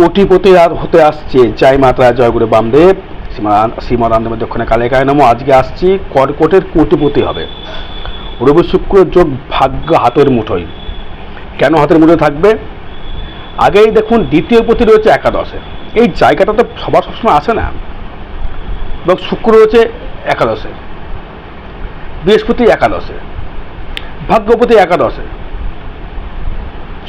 কোটিপতি আর হতে আসছে। জয় মাতা, জয় গুরু বামদেব। শ্রীমদানন্দ দক্ষিণে কালিকায় নম। আজকে আসছি কর্কটের কোটিপতি হবে। রবি শুক্র যোগ ভাগ্য হাতের মুঠোয়। কেন হাতের মুঠোয় থাকবে? আগেই দেখুন দ্বিতীয় পতি রয়েছে একাদশে। এই জায়গাটা তো সবার সবসময় আসে না। এবং শুক্র রয়েছে একাদশে। বৃহস্পতি একাদশে। ভাগ্যপতি একাদশে।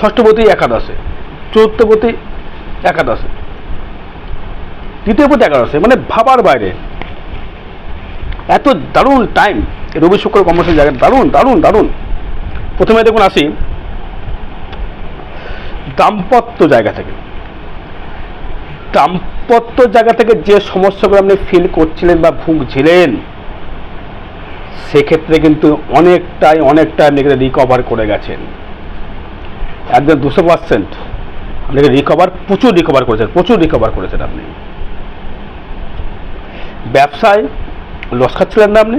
ষষ্ঠপতি একাদশে। চতুর্থপতি একাদশে। তৃতীয় তৃতীয়পতি একাদশে মানে ভাবার বাইরে। এত দারুণ টাইম রবি শুক্র কর্মসূচি জায়গা। দারুণ দারুণ দারুণ। প্রথমে দেখুন আসি। দাম্পত্য জায়গা থেকে। দাম্পত্য জায়গা থেকে যে সমস্যাগুলো আপনি ফিল করছিলেন বা ভুগছিলেন, সেক্ষেত্রে কিন্তু অনেকটাই অনেকটা আপনি রিকভার করে গেছেন। একদম দুশো পার্সেন্ট আপনাকে রিকভার প্রচুর রিকভার করেছেন, প্রচুর রিকভার করেছেন আপনি। ব্যবসায় লস খাচ্ছিলেন না আপনি?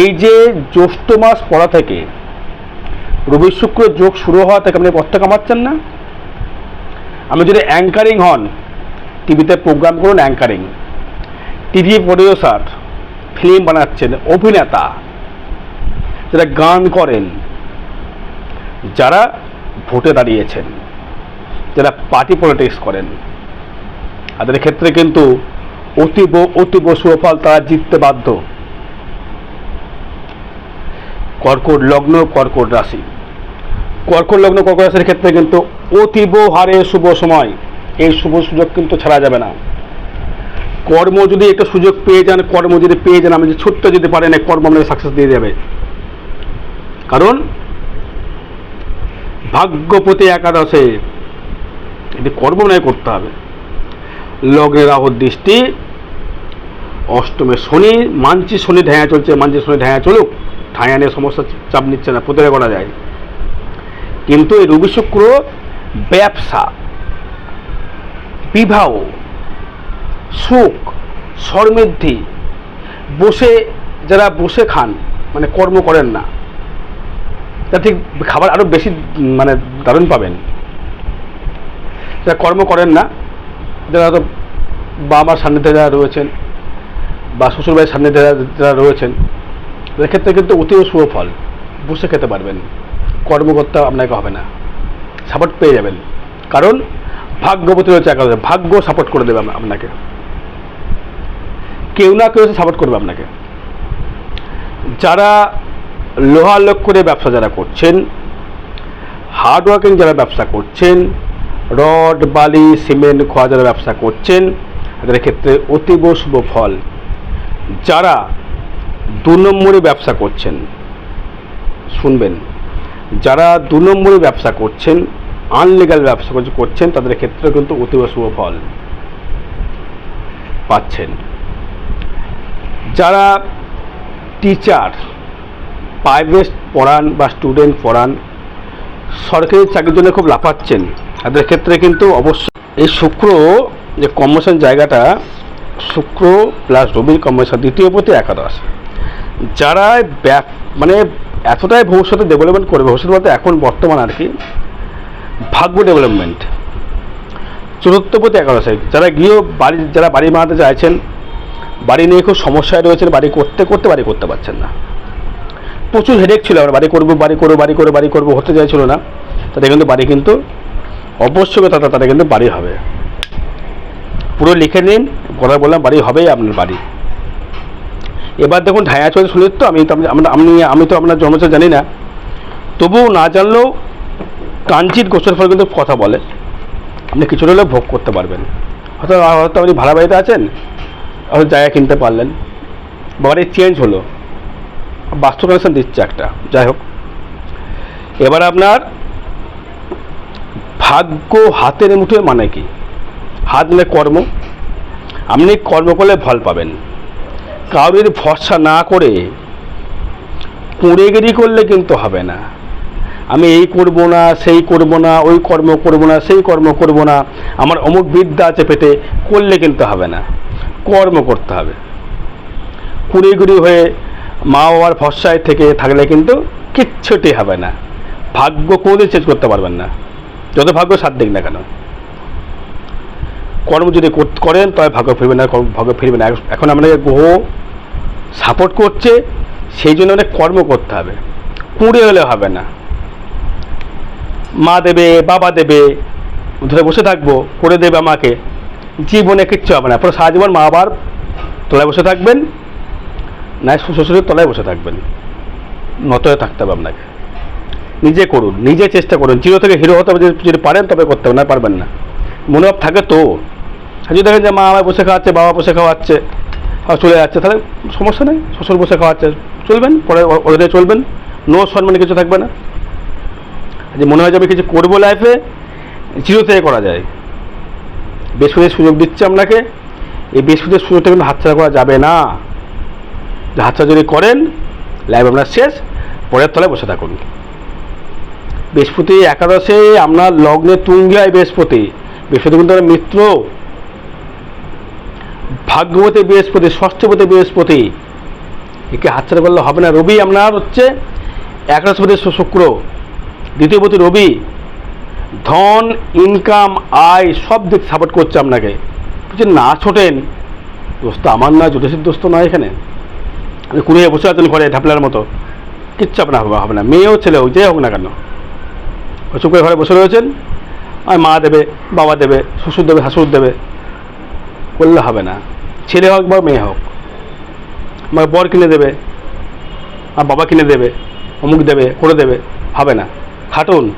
এই যে জ্যৈষ্ঠ মাস পড়া থেকে, রবি শুক্র যোগ শুরু হওয়া থেকে আপনি পথটা কামাচ্ছেন না? আপনি যদি অ্যাঙ্কারিং হন টিভিতে প্রোগ্রাম করুন অ্যাঙ্কারিং টিভি প্রডিউসার ফিল্ম বানাচ্ছেন, অভিনেতা, যারা গান করেন, যারা ভোটে দাঁড়িয়েছেন, যারা পার্টি পলিটিক্স করেন। তাদের ক্ষেত্রে কিন্তু অতীব অতীব সুফল তারা জিততে বাধ্য। কর্কট লগ্ন, কর্কট রাশি। কর্কট লগ্ন, কর্কট রাশির ক্ষেত্রে কিন্তু অতীব হারে শুভ সময়। এই শুভ সুযোগ কিন্তু ছাড়া যাবে না। কর্ম যদি একটা সুযোগ পেয়ে যান, কর্ম যদি পেয়ে যান আমি যদি ছোট্ট যেতে পারেন কর্ম আপনাকে সাকসেস দিয়ে যাবে কারণ ভাগ্যপতি একাদশে। এটি কর্ম নয়, করতে হবে। লগ্নে রাহুর দৃষ্টি, অষ্টমে শনি, মানছি শনি ঢায়া চলছে, মানছি শনি ঢায়া চলুক, ঠায়া নিয়ে সমস্যা চাপ নিচ্ছে না প্রতিরে করা যায়। কিন্তু এই রবি শুক্র ব্যবসা, বিবাহ, সুখ, সমৃদ্ধি, বসে, যারা বসে খান মানে কর্ম করেন না ঠিক খাবার আরও বেশি মানে দারুণ পাবেন। যারা কর্ম করেন না, যারা হয়তো বাবা মার সান্নিধ্যে যারা রয়েছেন বা শ্বশুরবাড়ির সান্নিধ্যে যারা- রয়েছেন, তাদের ক্ষেত্রে কিন্তু অতীব ফল। বসে খেতে পারবেন। কর্মকর্তা আপনাকে হবে না। সাপোর্ট পেয়ে যাবেন। কারণ ভাগ্যবতী রয়েছে একাদশে। ভাগ্য সাপোর্ট করে দেবে আপনাকে। কেউ না কেউ সাপোর্ট করবে আপনাকে। যারা লোহা লোক করে ব্যবসা যারা করছেন হার্ডওয়ার্কিং যারা ব্যবসা করছেন, রড, বালি, সিমেন্ট, খোয়া যারা ব্যবসা করছেন, তাদের ক্ষেত্রে অতীব শুভ ফল। যারা দু নম্বরে ব্যবসা করছেন, শুনবেন, যারা দু নম্বরে ব্যবসা করছেন আনলিগাল ব্যবসা করছেন, তাদের ক্ষেত্রে কিন্তু অতীব শুভ ফল পাচ্ছেন। যারা টিচার প্রাইভেট পড়ান বা স্টুডেন্ট পড়ান, সরকারি চাকরির জন্য খুব লাফাচ্ছেন। তাদের ক্ষেত্রে কিন্তু অবশ্যই এই শুক্র যে কম্বিনেশন জায়গাটা, শুক্র প্লাস রবির কম্বিনেশন দ্বিতীয় প্রতি একাদশ। যারা মানে এতটাই ভবিষ্যতে ডেভেলপমেন্ট করবে ভবিষ্যৎ বলতে এখন বর্তমান আর কি, ভাগ্য ডেভেলপমেন্ট চতুর্থ প্রতি একাদশে যারা গৃহ বাড়ি, যারা বাড়ি বানাতে চাইছেন, বাড়ি নিয়ে খুব সমস্যায় রয়েছেন, বাড়ি করতে করতে, বাড়ি করতে পারছেন না। প্রচুর হেডেক ছিল আমার, বাড়ি করব বাড়ি করব বাড়ি করব বাড়ি করব, হতে চাইছিল না। তাদের কিন্তু বাড়ি কিন্তু অবশ্যই তাদের তাদের কিন্তু বাড়ি হবে। পুরো লিখে নিন, কথা বললাম, বাড়ি হবেই আপনার বাড়ি। এবার দেখুন, ঢায়া চলছে শুনি তো, আমি তো আমি আমি তো আপনার জন্মচার জানি না। তবুও না জানলেও কাঞ্চির গোচর ফল কিন্তু কথা বলে। আপনি কিছু হলেও ভোগ করতে পারবেন। হয়তো হয়তো আপনি ভাড়া বাড়িতে আছেন, হয়তো জায়গা কিনতে পারলেন। বাড়ি চেঞ্জ হলো। বাস্তু কানেকশন দিচ্ছে একটা। যাই হোক। এবার আপনার ভাগ্য হাতের মুঠোয় মানে কি? হাত মানে কর্ম। আপনি কর্ম করলে ফল পাবেন। কারোর ভরসা না করে কুঁড়েগিরি করলে কিন্তু হবে না। আমি এই করব না, সেই করব না, ওই কর্ম করব না, সেই কর্ম করব না, আমার অমুক বিদ্যা আছে পেটে, করলে কিন্তু হবে না। কর্ম করতে হবে। কুড়িগুড়ি হয়ে মা বাবার ভরসায় থেকে থাকলে কিন্তু কিচ্ছুটি হবে না। ভাগ্য কোনোদিন চেঞ্জ করতে পারবেন না। যত ভাগ্য সাত দিক না কেন। কর্ম যদি করেন, তবে ভাগ্য ফিরবে না ভাগ্য ফিরবে না। এখন- আপনাকে গ্রহ সাপোর্ট করছে, সেই জন্য অনেক কর্ম করতে হবে। কুঁড়ে হলে হবে না। মা দেবে, বাবা দেবে, ধরে বসে থাকব, করে দেবে আমাকে। জীবনে কিচ্ছু হবে না। আপনার সারা জীবন মা বাবার তোলায় বসে থাকবেন। না শ্বশুরের তলায় বসে থাকবেন। নত হয়ে থাকতে হবে আপনাকে। নিজে করুন, নিজে চেষ্টা করুন। জিরো থেকে হিরো হতে হবে, যদি- পারেন তবে করতে হবে, না পারবেন না। মনোভাব থাকে তো। যদি দেখেন যে মা আমায় বসে খাওয়াচ্ছে, বাবা বসে খাওয়াচ্ছে চলে যাচ্ছে, তাহলে সমস্যা নেই। শ্বশুর বসে খাওয়াচ্ছে, চলবেন, পরে ওদের চলবেন। নো সম্মানে কিছু থাকবে না। যে মনে হয় যে আমি কিছু করব লাইফে জিরো থেকে করা যায়। বৃহস্পতির সুযোগ দিচ্ছে আপনাকে। এই বৃহস্পতির সুযোগটা কিন্তু হাতছাড়া করা যাবে না। হাতছাড়া যদি করেন লাইভ আপনার শেষ, পরের তলায় বসে থাকুন। বৃহস্পতি একাদশে আপনার লগ্নে তুঙ্গিয়ায় বৃহস্পতি। বৃহস্পতি কিন্তু মিত্র। ভাগ্যবতী বৃহস্পতি, ষষ্ঠপতি বৃহস্পতি। একে হাতছাড়া করলে হবে না। রবি আপনার হচ্ছে একাদশপতি শুক্র, দ্বিতীয়পতি রবি। ধন ইনকাম আয় সব দিক সাপোর্ট করছে আপনাকে। যদি না ছোটেন, দোস্ত আমার না জ্যোতিষের দোস্ত নয় এখানে। কুড়িয়ে বসে আছেন ঘরে ঢাপলার মতো। কিচ্ছু আপনার হবে হবে না। মেয়েও ছেলে হোক, যে হোক না কেন। চুপ করে ঘরে বসে রয়েছেন। আর মা দেবে, বাবা দেবে, শ্বশুর দেবে শাশুর দেবে। করলে হবে না। ছেলে হোক বা মেয়ে হোক, আমার বর কিনে দেবে আর বাবা কিনে দেবে, অমুক দেবে, করে দেবে, হবে না। খাটুন।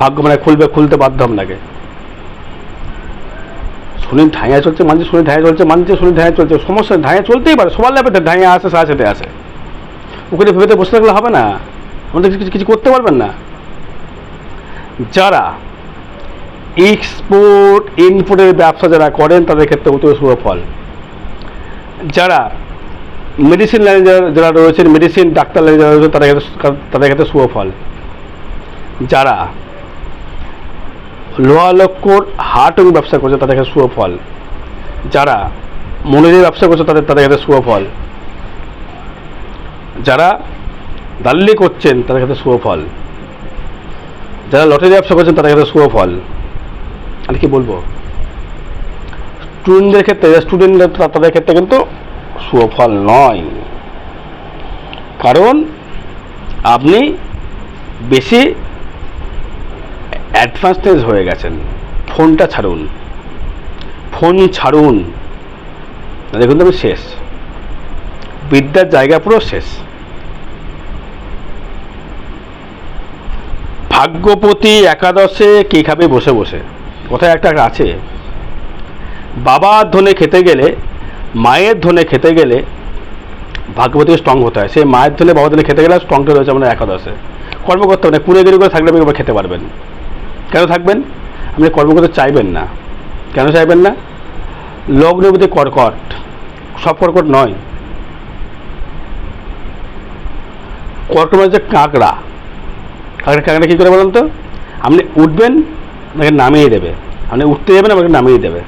ভাগ্য মানে খুলবে, খুলতে বাধ্য আপনাকে। শনি ধাঁয়া চলছে মানছে শনি ধাঁয়া চলছে মানছে শনি ধাঁয়া চলছে। সমস্যা, ধাঁয়া চলতেই পারে, সবার ল্যাপে ধাঁয়া আসে সাথে আসে ওখানে ভেবে বসে থাকলে হবে না। আমাদের কিছু কিছু করতে পারবেন না। যারা এক্সপোর্ট ইনপোর্টের ব্যবসা যারা করেন, তাদের ক্ষেত্রে অতি শুভ ফল যারা মেডিসিন লাইনে যারা যারা রয়েছেন মেডিসিন ডাক্তার লাইনে যারা রয়েছেন, তাদের ক্ষেত্রে তাদের ক্ষেত্রে শুভ ফল যারা লোহা লক্কর হাট এবং ব্যবসা করছে, তাদের কাছে শুভ ফল। যারা মনিরের ব্যবসা করছে, তাদের তাদের কাছে শুভ ফল। যারা দাল্লি করছেন, তাদের কাছে শুভ ফল। যারা লটারি ব্যবসা করছেন, তাদের কাছে শুভ ফল। আর কি বলব? স্টুডেন্টদের ক্ষেত্রে স্টুডেন্টদের তাদের ক্ষেত্রে কিন্তু শুভ ফল নয়। কারণ আপনি বেশি অ্যাডভান্সটেজ হয়ে গেছেন। ফোনটা ছাড়ুন। ফোন ছাড়ুন। দেখুন তো শেষ। বিদ্যার জায়গা পুরো শেষ। ভাগ্যপতি একাদশে কে খাবে বসে বসে? কোথায় একটা আছে? বাবার ধনে খেতে গেলে, মায়ের ধনে খেতে গেলে ভাগ্যবতী স্ট্রং হতে হয়। সেই মায়ের ধনে বাবার ধনে খেতে গেলে স্ট্রংটা রয়েছে আমাদের একাদশে। কর্ম করতে হবে না কুড়ে গেড়ি করে থাকলে আপনি খেতে পারবেন। কেন থাকবেন? আপনি কর্ম করতে চাইবেন না। কেন চাইবেন না? লগ্নপতি কর্কট। সব কর্কট নয়। কর্কট মানে কাঁকড়া। কাঁকড়া কাঁকড়া কী করে বলেন তো? আপনি উঠবেন, আপনাকে নামিয়ে দেবে। আপনি উঠতে যাবেন, আপনাকে নামিয়ে দেবে।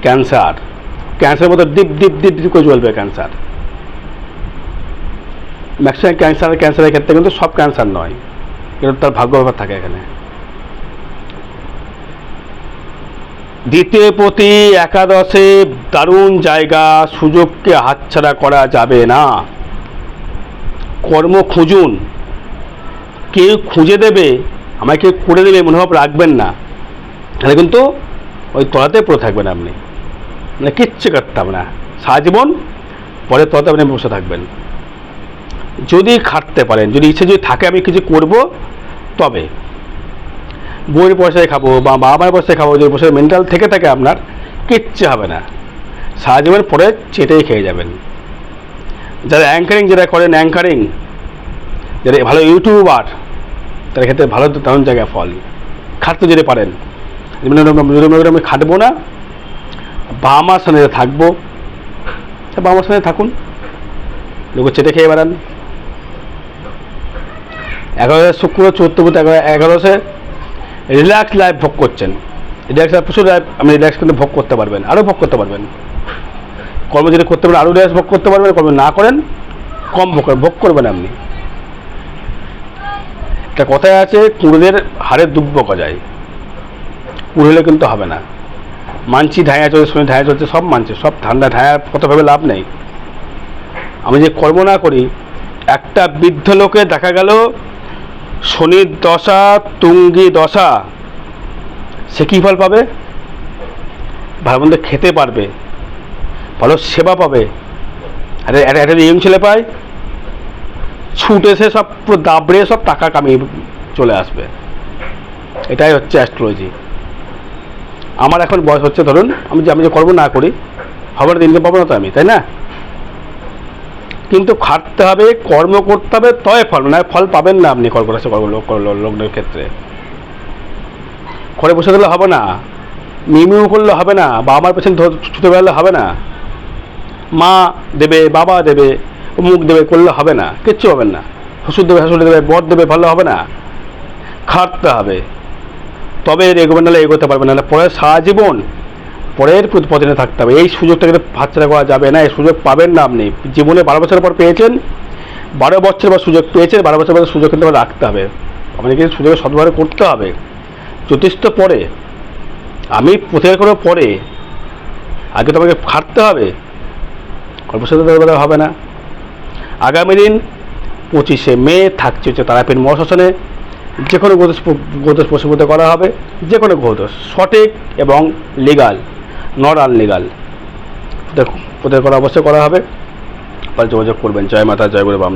ক্যান্সার। ক্যান্সারের মতো ডিপ ডিপ ডিপ ডিপ করে চলবে ক্যান্সার। ম্যাক্সিমাম ক্যান্সার ক্যান্সারের ক্ষেত্রে কিন্তু সব ক্যান্সার নয়। কিন্তু তার ভাগ্য ব্যাপার থাকে এখানে। দ্বিতীয় প্রতি একাদশে দারুণ জায়গা, সুযোগকে হাতছাড়া করা যাবে না। কর্ম খুঁজুন। কেউ খুঁজে দেবে, আমাকে করে দেবে, মনোভাব রাখবেন না। তাহলে কিন্তু ওই তলাতে পড়ে থাকবেন আপনি। মানে কিচ্ছু করতে হবে না। সারা জীবন পরে তলাতে আপনি বসে থাকবেন। যদি খাটতে পারেন, যদি ইচ্ছে যদি থাকে আমি কিছু করব, তবে বইয়ের পয়সায় খাব বা বাবার পয়সায় খাব, যদি বসে মেন্টাল থেকে থাকে আপনার, কিচ্ছু হবে না। সারা জীবন পরে চেটেই খেয়ে যাবেন। যারা অ্যাঙ্কারিং যারা করেন অ্যাঙ্কারিং যারা ভালো ইউটিউবার তাদের ক্ষেত্রে ভালো দারুণ জায়গায় ফল। খাটতে যদি পারেন আমি খাটবো না বাবা মার সামনে থাকব বাবা মার সামনে থাকুন। লোক চেটে খেয়ে বেড়ান। এগারোশে শুক্র চৌদ্দপতি এগারো এগারোশে রিল্যাক্স লাইফ ভোগ করছেন। রিল্যাক্স লাইফ প্রচুর লাইফ আপনি রিল্যাক্স কিন্তু ভোগ করতে পারবেন, আরও ভোগ করতে পারবেন। কর্ম যদি করতে পারেন, আরও রিল্যাক্স ভোগ করতে পারবেন, কর্ম না করেন, কম ভোগ করেন, ভোগ করবেন আপনি। একটা কথায় আছে, কুড়েদের হারে দুব্য গজায়। কুড়ে হলে কিন্তু হবে না। মানছি ঢায়া চলছে, শুনে ঢায়া চলছে, সব মানছে, সব ঠান্ডা ঢায়া কত ভেবে লাভ নেই। আমি যে কর্ম না করি, একটা বৃদ্ধ লোকে দেখা গেল শনির দশা, তুঙ্গি দশা, সে কী ফল পাবে? ভালো মন্দ খেতে পারবে, ভালো সেবা পাবে। আরে একটা একটা ইয়ং ছেলে পায় ছুটে এসে সব পুরো দাবড়ে সব টাকা কামিয়ে চলে আসবে। এটাই হচ্ছে অ্যাস্ট্রোলজি আমার এখন বয়স হচ্ছে, ধরুন, আমি যে আমি যে কর্ম না করি খবর দিনকে পাবো না তো আমি, তাই না? কিন্তু খাটতে হবে, কর্ম করতে হবে, তবে ফল না ফল পাবেন না আপনি কর্কট রাশি কর্ম, লোক- লোক- লগ্নের ক্ষেত্রে। ঘরে বসে থাকলে হবে না মিমিউ করলে হবে না বা আমার পেছনে ছুটে বেড়ালে হবে না, মা দেবে, বাবা দেবে মুখ দেবে, করলে হবে না, কিচ্ছু হবে না। শ্বশুর দেবে, শাশুড়ি দেবে, বর দেবে ভালো হবে না। খাটতে হবে। তবে এগোবে নাহলে এগোতে পারবে নাহলে পরে সারা জীবন পরের পথে থাকতে হবে। এই সুযোগটা কিন্তু হাতছাড়া করা যাবে না, এই সুযোগ পাবেন না আপনি। জীবনে বারো বছর পর পেয়েছেন, বারো বছর পর সুযোগ পেয়েছেন, বারো বছর পর সুযোগ কিন্তু রাখতে হবে। আপনাকে সুযোগের সদ্ব্যবহার করতে হবে। তো পরে, আমি পথে করে পরে, আগে তো আমাকে খাটতে হবে গল্প সাথে হবে না। আগামী দিন পঁচিশে মে থাকছে হচ্ছে তারাপীঠ মহাশ্মশানে। যে কোনো গোদোষ গোদোষ প্রসঙ্গত করা হবে যে কোনো গোদোষ সঠিক এবং লিগাল নট আনলিগাল দেখুন প্রত্যেক করা অবশ্যই করা হবে। যোগাযোগ করবেন। জয় মাতা, জয় গুরু বামদেব।